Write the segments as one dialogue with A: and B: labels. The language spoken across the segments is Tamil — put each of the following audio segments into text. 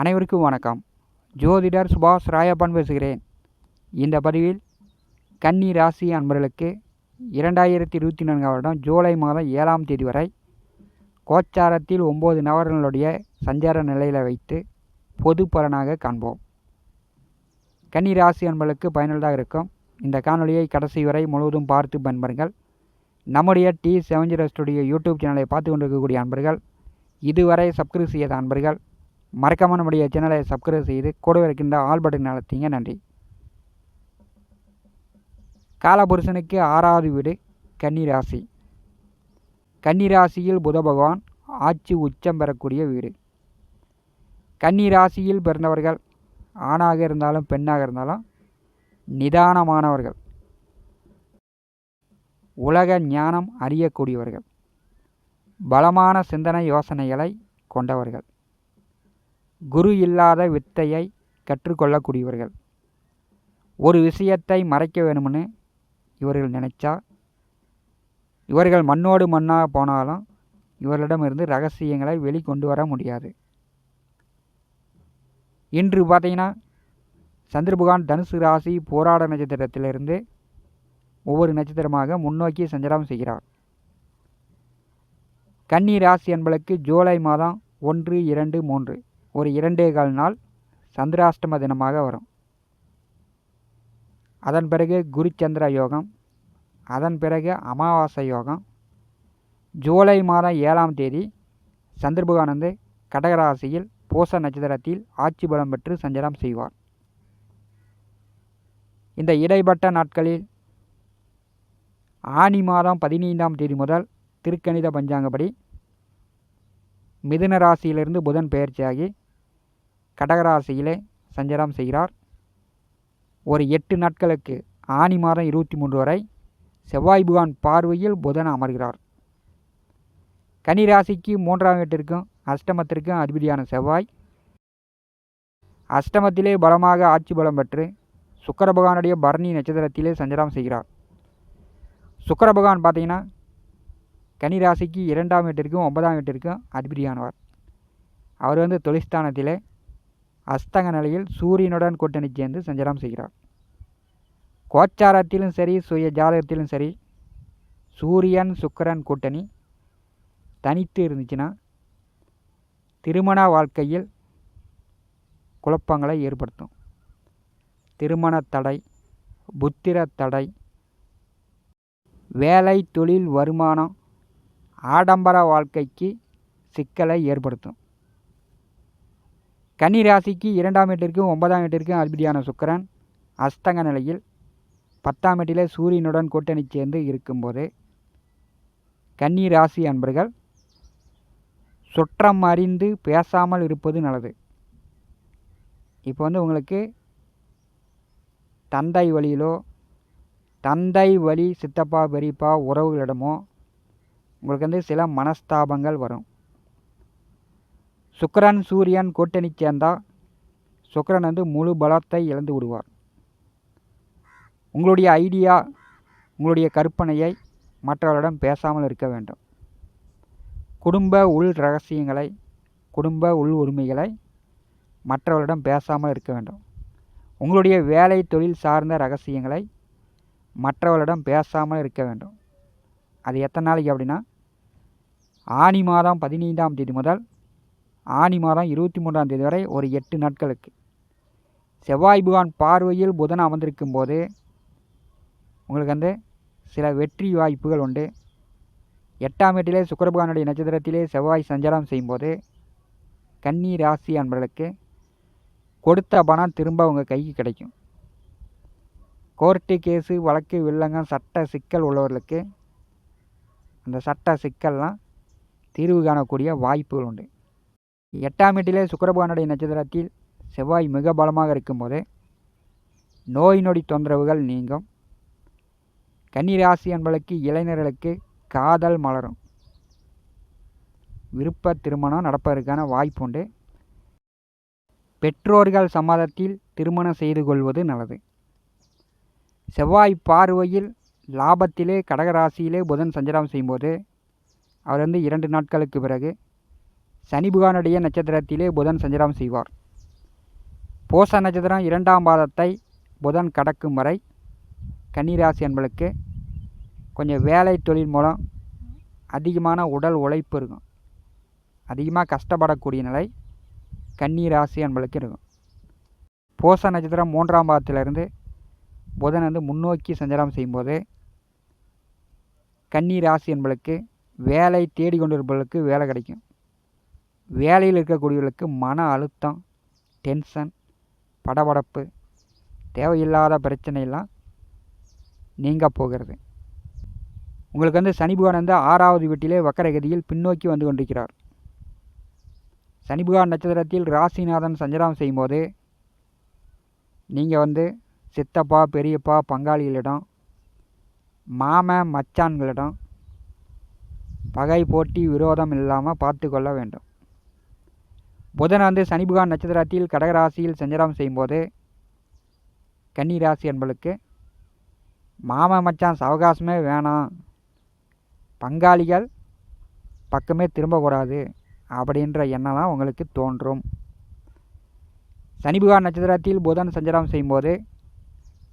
A: அனைவருக்கும் வணக்கம். ஜோதிடர் சுபாஷ் ராயப்பன் பேசுகிறேன். இந்த பதிவில் கன்னி ராசி அன்பர்களுக்கு இரண்டாயிரத்தி இருபத்தி நான்காம் வருடம் ஜூலை மாதம் ஏழாம் தேதி வரை கோச்சாரத்தில் ஒம்பது நபர்களுடைய சஞ்சார நிலையில் வைத்து பொது பலனாக காண்போம். கன்னி ராசி அன்பர்களுக்கு பயனுள்ளதாக இருக்கும். இந்த காணொலியை கடைசி வரை முழுவதும் பார்த்து பயன்பெறுங்கள். நம்முடைய T seven G zero studio YouTube சேனலை பார்த்து கொண்டிருக்கக்கூடிய அன்பர்கள் இதுவரை சப்ஸ்கிரைப் செய்யாத அன்பர்கள் மறக்காமல் நம்முடைய சேனலை சப்ஸ்கிரைப் செய்து கூட இருக்கின்ற ஆல் பட்டன் நடத்திங்க நன்றி. காலபுருஷனுக்கு ஆறாவது வீடு கன்னி ராசி கன்னி ராசியில் புத பகவான் ஆட்சி உச்சம் பெறக்கூடிய வீடு. கன்னி ராசியில் பிறந்தவர்கள் ஆணாக இருந்தாலும் பெண்ணாக இருந்தாலும் நிதானமானவர்கள். உலக ஞானம் அறியக்கூடியவர்கள். பலமான சிந்தனை யோசனைகளை கொண்டவர்கள். குரு இல்லாத வித்தையை கற்றுக்கொள்ளக்கூடியவர்கள். ஒரு விஷயத்தை மறைக்க வேணும்னு இவர்கள் நினைச்சா இவர்கள் மண்ணோடு மண்ணாக போனாலும் இவர்களிடமிருந்து ரகசியங்களை வெளிக்கொண்டு வர முடியாது. இன்று பார்த்தீங்கன்னா சந்திரபகவான் தனுசு ராசி போராட நட்சத்திரத்திலிருந்து ஒவ்வொரு நட்சத்திரமாக முன்னோக்கி சஞ்சாரம் செய்கிறார். கன்னி ராசி என்பளுக்கு ஜூலை மாதம் ஒன்று இரண்டு மூன்று. ஒரு இரண்டே கால் நாள் சந்திராஷ்டம தினமாக வரும். அதன் பிறகு குருச்சந்திர யோகம் அதன் பிறகு அமாவாசை யோகம். ஜூலை மாதம் ஏழாம் தேதி சந்திரபகவான் கடகராசியில் பூச நட்சத்திரத்தில் ஆட்சி பலம் பெற்று சஞ்சாரம் செய்வார். இந்த இடைப்பட்ட நாட்களில் ஆனி மாதம் பதினைந்தாம் தேதி முதல் திருக்கணித பஞ்சாங்கப்படி மிதுன ராசியிலிருந்து புதன் பெயர்ச்சியாகி கடகராசியிலே சஞ்சாரம் செய்கிறார். ஒரு எட்டு நாட்களுக்கு ஆனி மாதம் இருபத்தி மூன்று வரை செவ்வாய் புகான் பார்வையில் புதன் அமர்கிறார். கனி ராசிக்கு மூன்றாம் வீட்டிற்கும் அஷ்டமத்திற்கும் அதிபதியான செவ்வாய். அஷ்டமத்திலே பலமாக ஆட்சி பலம் பெற்று சுக்கர பகவானுடைய பரணி நட்சத்திரத்திலே சஞ்சாரம் செய்கிறார். சுக்கர பகவான் பார்த்தீங்கன்னா கனி ராசிக்கு இரண்டாம் வீட்டிற்கும் ஒன்பதாம் வீட்டிற்கும் அதிபதியானவர். அவர் வந்து தொழிற்ஸ்தானத்திலே அஸ்தங்க நிலையில் சூரியனுடன் கூட்டணி சேர்ந்து சஞ்சாரம் செய்கிறார். கோச்சாரத்திலும் சரி சுய ஜாதகத்திலும் சரி சூரியன் சுக்கரன் கூட்டணி தனித்து இருந்துச்சுன்னா திருமண வாழ்க்கையில் குழப்பங்களை ஏற்படுத்தும். திருமண தடை புத்திர தடை வேலை தொழில் வருமானம் ஆடம்பர வாழ்க்கைக்கு சிக்கலை ஏற்படுத்தும். கன்னி ராசிக்கு இரண்டாம் வீட்டிற்கும் ஒன்பதாம் வீட்டிற்கும் அதிபதியான சுக்கரன் அஸ்தங்க நிலையில் பத்தாம் வீட்டிலே சூரியனுடன் கூட்டணி சேர்ந்து இருக்கும்போது கன்னி ராசி அன்பர்கள் சுற்றம் அறிந்து பேசாமல் இருப்பது நல்லது. இப்போ வந்து உங்களுக்கு தந்தை வழியிலோ தந்தை வழி சித்தப்பா பெரியப்பா உறவுகளிடமோ உங்களுக்கு வந்து சில மனஸ்தாபங்கள் வரும். சுக்கரன் சூரியன் கூட்டணி சேர்ந்தால் சுக்கரன் வந்து முழு பலத்தை இழந்து விடுவார். உங்களுடைய ஐடியா உங்களுடைய கற்பனையை மற்றவர்களிடம் பேசாமல் இருக்க வேண்டும். குடும்ப உள் ரகசியங்களை குடும்ப உள் உரிமைகளை மற்றவர்களிடம் பேசாமல் இருக்க வேண்டும். உங்களுடைய வேலை தொழில் சார்ந்த ரகசியங்களை மற்றவர்களிடம் பேசாமல் இருக்க வேண்டும். அது எத்தனை நாளைக்கு அப்படின்னா ஆனி மாதம் பதினைந்தாம் தேதி முதல் ஆனி மாதம் இருபத்தி மூன்றாம் தேதி வரை ஒரு எட்டு நாட்களுக்கு செவ்வாய் புகான் பார்வையில் புதன் அமர்ந்திருக்கும் போது உங்களுக்கு வந்து சில வெற்றி வாய்ப்புகள் உண்டு. எட்டாம் வீட்டிலே சுக்கரபகவானுடைய நட்சத்திரத்திலே செவ்வாய் சஞ்சாரம் செய்யும்போது கன்னி ராசி அன்பர்களுக்கு கொடுத்த பணம் திரும்ப உங்கள் கைக்கு கிடைக்கும். கோர்ட்டு கேஸு வழக்கு வில்லங்கம் சட்ட சிக்கல் உள்ளவர்களுக்கு அந்த சட்ட சிக்கல்லாம் தீர்வு காணக்கூடிய வாய்ப்புகள் உண்டு. எட்டாம் வீட்டிலே சுக்கரபகவானுடைய நட்சத்திரத்தில் செவ்வாய் மிக பலமாக இருக்கும்போது நோய் நொடி தொந்தரவுகள் நீங்கும். கன்னிராசி என்பளுக்கு இளைஞர்களுக்கு காதல் மலரும். விருப்ப திருமணம் நடப்பதற்கான வாய்ப்பு உண்டு. பெற்றோர்கள் சம்மதத்தில் திருமணம் செய்து கொள்வது நல்லது. செவ்வாய் பார்வையில் லாபத்திலே கடகராசியிலே புதன் சஞ்சாரம் செய்யும்போது அவர் வந்து இரண்டு நாட்களுக்கு பிறகு சனி பகவானுடைய நட்சத்திரத்திலே புதன் சஞ்சாரம் செய்வார். போச நட்சத்திரம் இரண்டாம் பாதத்தை புதன் கடக்கும் வரை கன்னிராசி என்பளுக்கு கொஞ்சம் வேலை தொழில் மூலம் அதிகமான உடல் உழைப்பு இருக்கும். அதிகமாக கஷ்டப்படக்கூடிய நிலை கன்னிராசி என்பளுக்கு இருக்கும். போச நட்சத்திரம் மூன்றாம் பாதத்திலிருந்து புதன் வந்து முன்னோக்கி சஞ்சாரம் செய்யும்போது கன்னி ராசி என்பளுக்கு வேலை தேடிக்கொண்டிருப்பவர்களுக்கு வேலை கிடைக்கும். வேலையில் இருக்கக்கூடியவர்களுக்கு மன அழுத்தம் டென்ஷன் படபடப்பு தேவையில்லாத பிரச்சனையெல்லாம் நீங்க போகிறது. உங்களுக்கு வந்து சனி பகவான் வந்து ஆறாவது வீட்டிலே வக்கரகதியில் பின்னோக்கி வந்து கொண்டிருக்கிறார். சனி பகவான் நட்சத்திரத்தில் ராசிநாதன் சஞ்சாரம் செய்யும்போது நீங்கள் வந்து சித்தப்பா பெரியப்பா பங்காளிகளிடம் மாமன் மச்சான்களிடம் பகை போட்டி விரோதம் இல்லாமல் பார்த்து கொள்ள வேண்டும். புதன் வந்து சனிபுகான் நட்சத்திரத்தில் கடகராசியில் சஞ்சாரம் செய்யும்போது கன்னி ராசி என்பளுக்கு மாமன் மச்சான் சவகாசமே வேணாம். பங்காளிகள் பக்கமே திரும்பக்கூடாது அப்படின்ற எண்ணம்லாம் உங்களுக்கு தோன்றும். சனிபுகான் நட்சத்திரத்தில் புதன் சஞ்சாரம் செய்யும்போது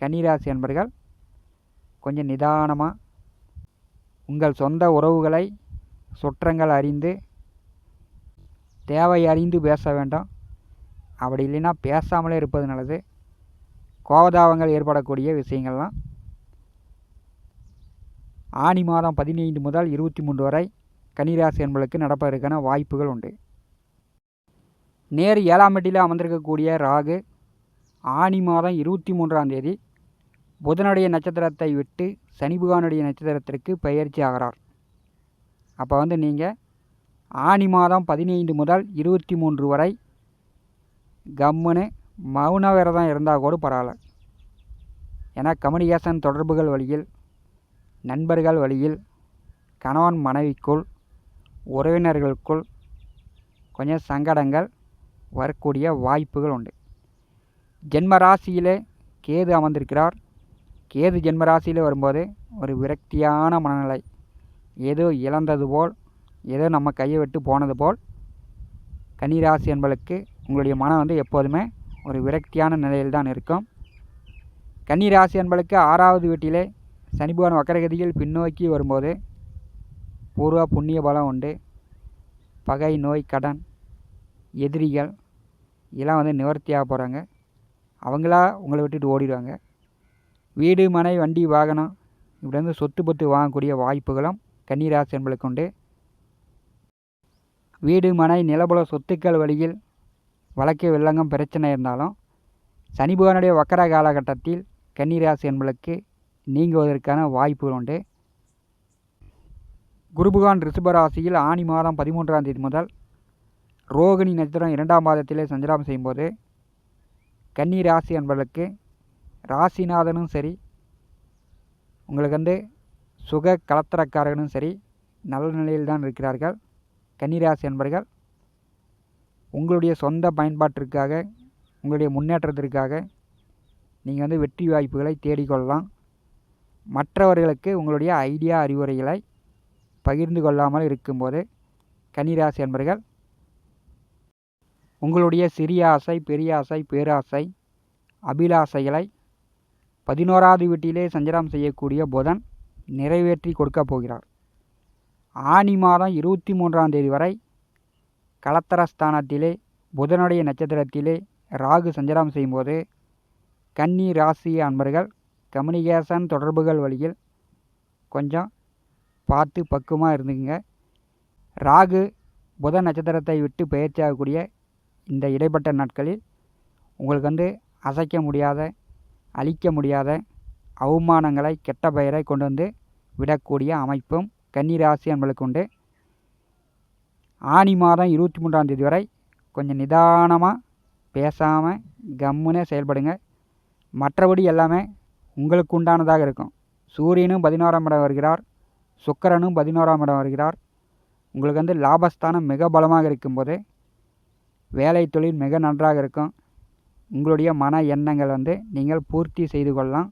A: கன்னிராசி என்பர்கள் கொஞ்சம் நிதானமாக உங்கள் சொந்த உறவுகளை சுற்றங்கள் அறிந்து தேவை அறிந்து பேச வேண்டும். அப்படி இல்லைன்னா பேசாமலே இருப்பது நல்லது. கோபதாபங்கள் ஏற்படக்கூடிய விஷயங்கள்லாம். ஆனி மாதம் பதினைந்து முதல் இருபத்தி மூன்று வரை கன்னிராசி என்பளுக்கு நடப்பதற்கான வாய்ப்புகள் உண்டு. நேர் ஏழாம் எட்டில் அமர்ந்திருக்கக்கூடிய ராகு ஆனி மாதம் இருபத்தி மூன்றாம் தேதி புதனுடைய நட்சத்திரத்தை விட்டு சனிபுகானுடைய நட்சத்திரத்திற்கு பயிற்சி ஆகிறார். அப்போ வந்து நீங்கள் ஆனி மாதம் பதினைந்து முதல் இருபத்தி மூன்று வரை கம்முன்னு மௌன விரதம் இருந்தால் கூட பரவாயில்ல. ஏன்னா கம்யூனிகேஷன் தொடர்புகள் வழியில் நண்பர்கள் வழியில் கணவன் மனைவிக்குள் உறவினர்களுக்குள் கொஞ்சம் சங்கடங்கள் வரக்கூடிய வாய்ப்புகள் உண்டு. ஜென்ம ராசியிலே கேது அமர்ந்திருக்கிறார். கேது ஜென்ம ராசியில் வரும்போது ஒரு விரக்தியான மனநிலை. ஏதோ இழந்தது போல் ஏதோ நம்ம கையை விட்டு போனது போல் கன்னிராசி என்பளுக்கு உங்களுடைய மனம் வந்து எப்போதுமே ஒரு விரக்தியான நிலையில் தான் இருக்கும். கன்னிராசி என்பளுக்கு ஆறாவது வீட்டிலே சனி பகவான் வக்கரகதியில் பின்னோக்கி வரும்போது பூர்வ புண்ணிய பலம் உண்டு. பகை நோய் கடன் எதிரிகள் இதெல்லாம் வந்து நிவர்த்தியாக போகிறாங்க அவங்களா உங்களை விட்டுட்டு ஓடிடுவாங்க. வீடு மனை வண்டி வாகனம் இப்படி வந்து சொத்து பத்து வாங்கக்கூடிய வாய்ப்புகளும் கன்னிராசி என்பளுக்கு உண்டு. வீடு மனை நிலபுல சொத்துக்கள் வழியில் வழக்கு வில்லங்கம் பிரச்சனை இருந்தாலும் சனி பகவானுடைய வக்கர காலகட்டத்தில் கன்னிராசி என்பளுக்கு நீங்குவதற்கான வாய்ப்புகள் உண்டு. குருபுகான் ரிஷபராசியில் ஆனி மாதம் பதிமூன்றாம் தேதி முதல் ரோகிணி நட்சத்திரம் இரண்டாம் மாதத்திலே சஞ்சாரம் செய்யும்போது கன்னி ராசி ராசிநாதனும் சரி உங்களுக்கு வந்து சுக கலத்தரக்காரர்களும் சரி நல்ல நிலையில் தான் இருக்கிறார்கள். கன்னிராசி என்பர்கள் உங்களுடைய சொந்த பயன்பாட்டிற்காக உங்களுடைய முன்னேற்றத்திற்காக நீங்கள் வந்து வெற்றி வாய்ப்புகளை தேடிக்கொள்ளலாம். மற்றவர்களுக்கு உங்களுடைய ஐடியா அறிவுரைகளை பகிர்ந்து கொள்ளாமல் இருக்கும்போது கன்னிராசி என்பர்கள் உங்களுடைய சிறிய ஆசை பெரிய ஆசை பேராசை அபிலாசைகளை பதினோராவது வீட்டிலே சஞ்சலம் செய்யக்கூடிய புதன் நிறைவேற்றி கொடுக்கப் போகிறார். ஆனி மாதம் இருபத்தி மூன்றாம் தேதி வரை கலத்தரஸ்தானத்திலே புதனுடைய நட்சத்திரத்திலே ராகு சஞ்சாரம் செய்யும்போது கன்னி ராசி அன்பர்கள் கம்யூனிகேஷன் தொடர்புகள் வழியில் கொஞ்சம் பார்த்து பக்குவமாக இருந்துக்குங்க. ராகு புத நட்சத்திரத்தை விட்டு பயிற்சியாகக்கூடிய இந்த இடைப்பட்ட நாட்களில் உங்களுக்கு வந்து அசைக்க முடியாத அழிக்க முடியாத அவமானங்களை கெட்ட பெயரை கொண்டு வந்து விடக்கூடிய அமைப்பும் கன்னிராசி என்பளுக்கு உண்டு. ஆனி மாதம் இருபத்தி மூன்றாம் தேதி வரை கொஞ்சம் நிதானமாக பேசாமல் கம்முனே செயல்படுங்க. மற்றபடி எல்லாமே உங்களுக்கு உண்டானதாக இருக்கும். சூரியனும் பதினோராம் இடம் வருகிறார். சுக்கரனும் பதினோராம் இடம் வருகிறார். உங்களுக்கு வந்து லாபஸ்தானம் மிக பலமாக இருக்கும்போது வேலை தொழில் மிக நன்றாக இருக்கும். உங்களுடைய மன எண்ணங்கள் வந்து நீங்கள் பூர்த்தி செய்து கொள்ளலாம்.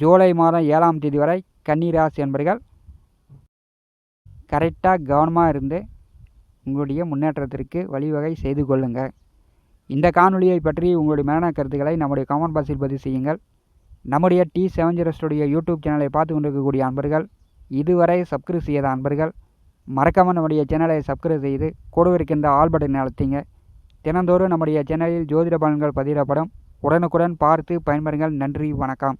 A: ஜூலை மாதம் ஏழாம் தேதி வரை கன்னிராசி என்பர்கள் கரெக்டாக கவனமாக இருந்து உங்களுடைய முன்னேற்றத்திற்கு வழிவகை செய்து கொள்ளுங்கள். இந்த காணொலியை பற்றி உங்களுடைய மேலான கருத்துக்களை நம்முடைய கமெண்ட் பாக்ஸில் பதிவு செய்யுங்கள். நம்முடைய டி செவன் யூடியூப் சேனலை பார்த்து கொண்டிருக்கக்கூடிய அன்பர்கள் இதுவரை சப்ஸ்கிரைப் செய்யாத அன்பர்கள் மறக்காமல் நம்முடைய சேனலை சப்ஸ்கிரைப் செய்து கூட இருக்கின்ற ஆல் பட்டனை அழுத்திங்க. தினந்தோறும் நம்முடைய சேனலில் ஜோதிட பலன்கள் பதிவிடப்படும். உடனுக்குடன் பார்த்து பயன்பெறுங்கள். நன்றி வணக்கம்.